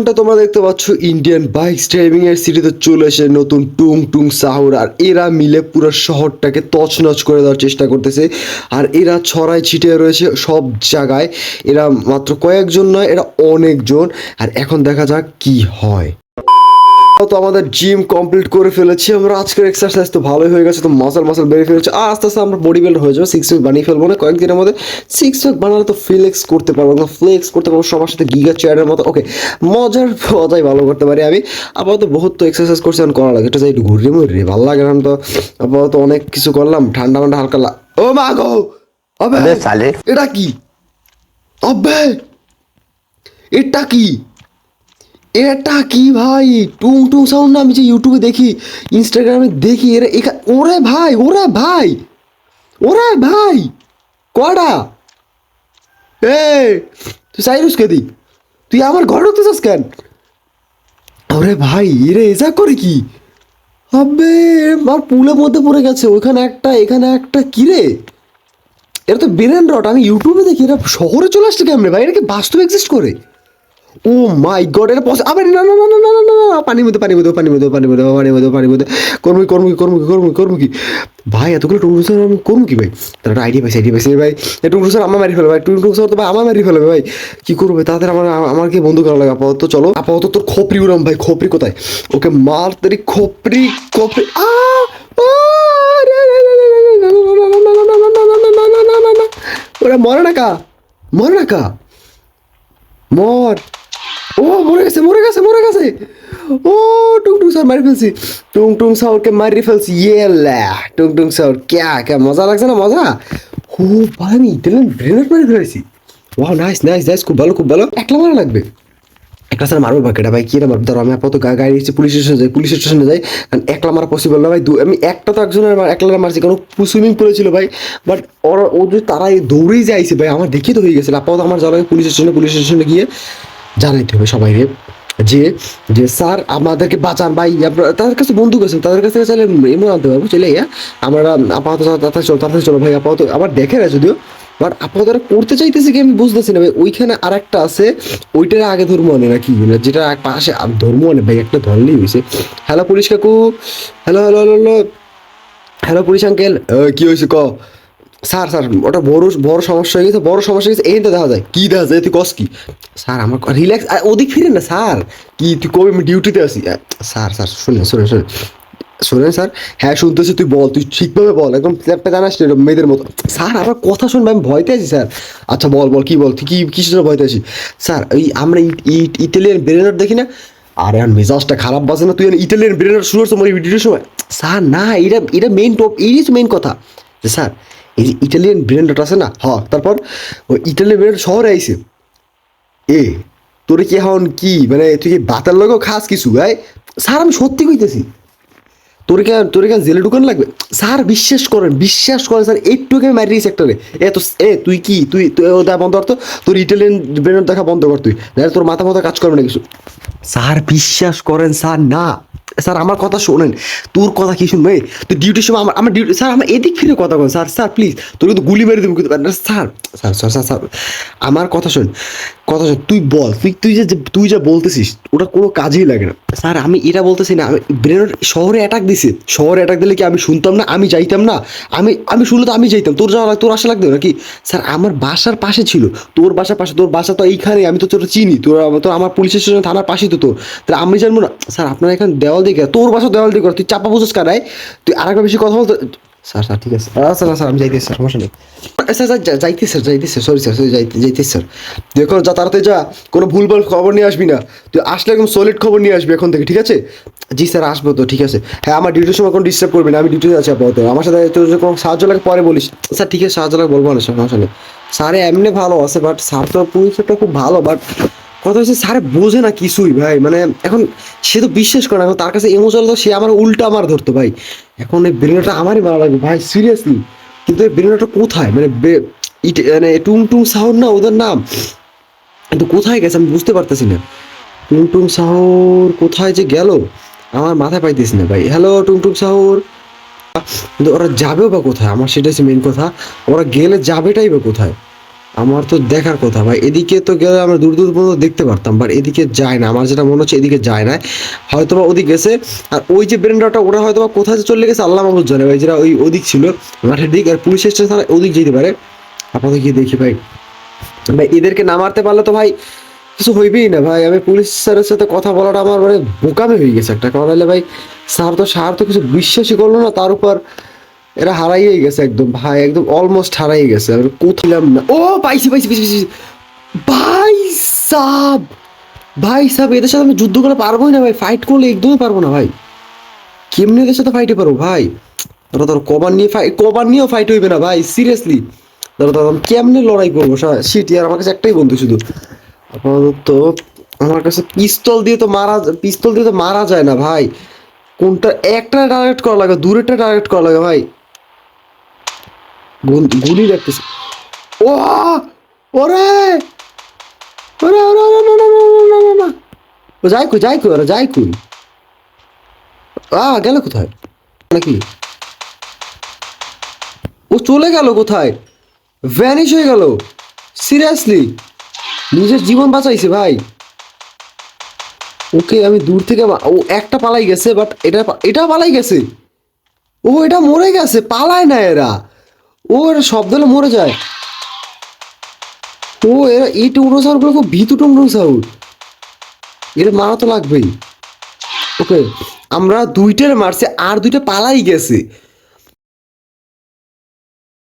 যেমনটা তোমরা দেখতে পাচ্ছ ইন্ডিয়ান বাইক ড্রাইভিং এর সিটিতে চলে এসে নতুন টুং টুং সাহর আর এরা মিলে পুরো শহরটাকে তছনছ করে দেওয়ার চেষ্টা করতেছে। আর এরা ছড়ায় ছিটিয়ে রয়েছে সব জায়গায়। এরা মাত্র কয়েকজন নয়, এরা অনেকজন। আর এখন দেখা যাক কি হয়। তো আমাদের জিম কমপ্লিট করে ফেলেছি। আমরা আজকের এক্সারসাইজ তো ভালোই হয়ে গেছে তো মাসাল মাসাল বেড়ে ফেলেছি। আর আস্তে আস্তে আমরা বডি বিল্ড হয়ে যাব সিক্স প্যাক বানিয়ে ফেলব না। কয়েকদিনের মধ্যে সিক্স প্যাক বানালে তো ফ্লেক্স করতে পারব না ফ্লেক্স করতে পারব সবার সাথে গিগা চেয়ারের মতো। ওকে মজার মজাই ভালো করতে পারি আমি। আপাতত বহুত তো এক্সারসাইজ করছি এখন করা লাগে। এটা যাই একটু ঘুরি মুড়ি ভালো লাগে না তো। আপাতত অনেক কিছু করলাম ঠান্ডা মান্ডা হালকা ও মা গো! এটা কি? অবে! এটা কি? এটা কি ভাই? টুং টুং সাউন্ড না আমি যে ইউটিউবে দেখি ইনস্টাগ্রামে দেখি, এরা এখা ওরে ভাই ওরে ভাই ওরে ভাই কটা এ তুই সাইরুস কে দি? তুই আমার ঘরে চাস কেন? ওরে ভাই, এরে এসা করে কি? আবে আমার পুলের মধ্যে পড়ে গেছে, ওইখানে একটা, এখানে একটা, কি রে? এরা তো বিরেন রট আমি ইউটিউবে দেখি, এরা শহরে চলে আসছে কেমনে ভাই? এটা কি বাস্তব এক্সিস্ট করে? ও মাই গড এটা পস আবার না না না না না না না পানির মধ্যে পানির মধ্যে পানির মধ্যে পানির মধ্যে পানির মধ্যে পানির মধ্যে কর্মী কর্মী কর্মী কর্মী কর্মী কি ভাই এতগুলো টুকরো স্যার আমি করব কি ভাই তার একটা আইডিয়া পাইছি আইডিয়া পাইছি ভাই টুকরো স্যার আমার মারি ফেলবে ভাই টুকরো স্যার তো ভাই আমার মারি ফেলবে ভাই কি করব তাদের আমার আমাকে বন্ধ করা লাগে আপাতত চলো আপাতত তোর খপরি উড়াম ভাই খপরি কোথায় ওকে মার তারি খপরি খপরি আ ওরা মরে না কা মরে না কা মর ও, মরে গেছে মরে গেছে মরে গেছে। ও, টুং টুং সাউর মারি ফেলছি। টুং টুং সাউরকে মারি ফেলছি ইয়েলা টুং টুং সাউর ক্যা ক্যা, মজা লাগছে না, মজা? ও ভাই আমি ইতালিয়ান ব্রেনার মারি ফেলেছি। ওয়াও নাইস নাইস নাইস খুব ভালো খুব ভালো। একলা মারা লাগবে। একটা স্যার মারবো বাকিটা ভাই, কি রে মারবো ধরো আমি আপাতত গাড়ি এসে পুলিশ স্টেশনে যাই পুলিশ স্টেশনে যাই, কারণ একলা মারা পসিবল না ভাই আমি একটা তো একজনের একলা মারছি, কারণ সুইমিং পুলে ছিল ভাই। বাট ওরা ও যদি তারাই দৌড়েই যাইছে ভাই, আমার দেখে তো হয়ে গেছে আপাতত আমার যাওয়া লাগে পুলিশ স্টেশনে পুলিশ স্টেশনে গিয়ে জানাইতে হবে সবাই রে যে যে স্যার আমাদেরকে বাঁচান ভাই তাদের কাছে বন্দুক আছে তাদের কাছে চাইলে এমন আনতে পারব চলে ইয়া, আমরা আপাতত তাড়াতাড়ি চলো চলো ভাই, আপাতত আবার দেখে না যদিও বাট আপাতত করতে চাইতেছে কি আমি বুঝতেছি না ভাই, ওইখানে আর একটা আছে, ওইটার আগে ধর্ম আনে নাকি মানে যেটা পাশে ধর্ম আনে ভাই, একটা ধরলেই হয়েছে হ্যালো পুলিশ কাকু। Hello hello hello hello police uncle কি হয়েছে ক? স্যার স্যার, ওটা বড় বড় সমস্যা হয়ে গেছে, বড় সমস্যা হয়ে গেছে এই তো দেখা যায়। কী দেখা যায়, তুই কস কি? স্যার, আমার রিল্যাক্স ওদিক ফিরে না, স্যার। কি, তুই কবে আমি ডিউটিতে আসি স্যার স্যার শুনে শুনে শুনে শোনেন, স্যার হ্যাঁ শুনতেছি, তুই বল, তুই ঠিকভাবে বল, একদম ল্যাপটা জানাস মেয়েদের মতো। স্যার, আমার কথা শুনবে, আমি ভয়তে আছি, স্যার। আচ্ছা বল বল, কি বল, তুই কি, কিসের জন্য ভয়তে আছি স্যার ওই আমরা ইটালিয়ান ব্রেনার দেখি না? আরে মেজাজটা খারাপ বাজে না, তুই ইটালিয়ান ব্রেনার শুরু করছ আমার ভিডিওর সময়। স্যার, না এটা এটা মেইন টপ এই মেইন কথা। যে, স্যার এই যে ইটালিয়ান ব্রেনারটা আছে না হ তারপর ওই ইটালিয়ান ব্রেনার শহরে আইছে। এ, তোরে কি এখন কি মানে তুই কি বাতার লগেও খাস কিছু? ভাই স্যার, আমি সত্যি কইতেছি। তোর কে তোর কে জেলে ঢুকান লাগবে? স্যার, বিশ্বাস করেন বিশ্বাস করেন, স্যার, এইটুকু আমি মারি সেক্টরে এ, তো, এ, তুই কি, তুই তুই, ও দেখা বন্ধ কর তো। তোর ইটালিয়ান ব্রেনের দেখা বন্ধ কর তুই। তোর মাথা মাথা কাজ করবে না কিছু। স্যার, বিশ্বাস করেন, স্যার, না। স্যার, আমার কথা শোনেন। তোর কথা কি শুনবে? তুই ডিউটির সময় আমার আমার ডিউটি স্যার, আমার এদিক ফিরে কথা বলেন স্যার স্যার প্লিজ তোর কিন্তু গুলি মেরে দেবো কিন্তু। Sir sir sir sir sir, আমার কথা শোন। কথা শোন, তুই বল। তুই তুই যে তুই যা বলতেছিস, ওটা কোনো কাজেই লাগে না। স্যার, আমি এটা বলতেছি না। আমি ব্রেনের শহরে অ্যাটাক দিছে। শহরে অ্যাটাক দিলে কি আমি শুনতাম না? আমি যাইতাম না? আমি আমি শুনলে তো আমি যাইতাম। তোর যাওয়া তোর আশা লাগতো নাকি? স্যার, আমার বাসার পাশে ছিল। তোর বাসার পাশে তোর বাসা তো এইখানে আমি তো তোর চিনি। তোর তো আমার পুলিশ স্টেশন থানার পাশেই তো তোর। তাহলে আমি জানব না। স্যার, আপনার এখানে দেওয়াল দিকে তোর বাসা দেওয়াল দিকে তুই চাপা বুঝোস কারাই তুই আরেকবার বেশি কথা বলতে স্যার স্যার, ঠিক আছে। আচ্ছা স্যার আমি যাইতেছি, স্যার, সমস্যা নেই। স্যার স্যার যা- যাইতেছি, স্যার যাইতেছি, স্যার সরি স্যার সরি যাইতে যাইতেছি, স্যার। তুই এখন যা তাড়াতাড়ি যা, কোনো ভুলভাল খবর নিয়ে আসবি না। তুই আসলে একদম সলিড খবর নিয়ে আসবি এখন থেকে, ঠিক আছে? জি, স্যার, আসব তো, ঠিক আছে। হ্যাঁ আমার ডিউটির সময় কোনো ডিস্টার্ব করবি না, আমি ডিউটিতে আছি আপাতত। আমার সাথে তোর কোনো সাহায্য লাগে, পরে বলিস। স্যার, ঠিক আছে, সাহায্য লাগে, বলব না, স্যার, সমস্যা নেই। স্যারে, এমনি ভালো আছে বাট স্যার তো পুলিশটা খুব ভালো বাট কথা হচ্ছে স্যার বোঝে না কিছুই ভাই মানে এখন সে তো বিশ্বাস করে না, এখন তার কাছে ইমোশনাল তো সে আমার উল্টা আমার ধরতো ভাই। এখন এই ব্রেনটা আমারই মারা লাগবে ভাই সিরিয়াসলি কিন্তু এই ব্রেনটা কোথায়? মানে ইট- মানে টুং টুং সাউন্ড না ওদের নাম? কিন্তু কোথায় গেছে আমি বুঝতে পারতেছি না। টুং টুং সাহর কোথায় যে গেল, আমার মাথায় পাইতেছি না ভাই। হ্যালো টুং টুং সাহর। কিন্তু ওরা যাবেও বা কোথায়? আমার সেটা হচ্ছে মেন কথা। ওরা গেলে যাবেটাই বা কোথায়? আমার তো দেখার কথা, ভাই। এদিকে তো গেলে আমরা দূর দূর পর্যন্ত দেখতে পারতাম বাট এদিকে যায় না। আমার যেটা মনে হচ্ছে এদিকে যায় না। হয়তো বা ওদিক গেছে, আর ওই যে ব্রেন্ডারটা ওরা হয়তো বা কোথায় চলে গেছে, আল্লাহ মাহবুদ জানে, ভাই, যেটা ওই ওদিক ছিল, মাঠের দিক, আর পুলিশ স্টেশন ওদিক যেতে পারে। আপাতত গিয়ে দেখি, ভাই। ভাই, এদেরকে না মারতে পারলে তো, ভাই, কিছু হইবেই না, ভাই। আমি পুলিশ স্যারের সাথে কথা বলাটা আমার মানে বোকামি হয়ে গেছে একটা। কারণ হলে, ভাই, স্যার তো স্যার তো কিছু বিশ্বাসই করল না, তার উপর এরা হারাইয়েই গেছে একদম, ভাই, একদম অলমোস্ট হারাই গেছে। আমি কোথাইলাম না ও পাইছি পাইছি পাইছি পাইছি ভাই সাব ভাই সাব এদের সাথে আমি যুদ্ধ করে পারবোই না, ভাই ফাইট করলে একদমই পারব না, ভাই। কেমনি এদের সাথে ফাইটে পারব, ভাই? ধরো ধরো কবার নিয়ে ফাইট কবার নিয়েও ফাইট হইবে না, ভাই সিরিয়াসলি ধরো ধরো, আমি কেমনে লড়াই করব সিট আর আমার কাছে একটাই বন্ধু শুধু। আপাতত আমার কাছে পিস্তল দিয়ে তো মারা পিস্তল দিয়ে তো মারা যায় না, ভাই। কোনটা একটা টার্গেট করা লাগে, দূরেরটা টার্গেট করা লাগে, ভাই। গুলি রাখতেছে ও ওরে! ওরে ওরে ওরে, না না না না ও যাই কই যাই কই, ওরা যাই কই? আ গেল কোথায়? নাকি ও চলে গেল কোথায়? ভ্যানিশ হয়ে গেল। সিরিয়াসলি নিজের জীবন বাঁচাইছে ভাই। ওকে আমি দূর থেকে ও একটা পালাই গেছে বাট এটা এটা পালাই গেছে। ও, এটা মরে গেছে, পালায় না এরা। ও এরা শব্দ হলে মরে যায়। ও এরা এই টুকরো সাউন্ডগুলো খুব ভীতু টুকরো সাউন্ড এটা মারা তো লাগবেই। ওকে, আমরা দুইটার মারছে, আর দুইটা পালাই গেছে।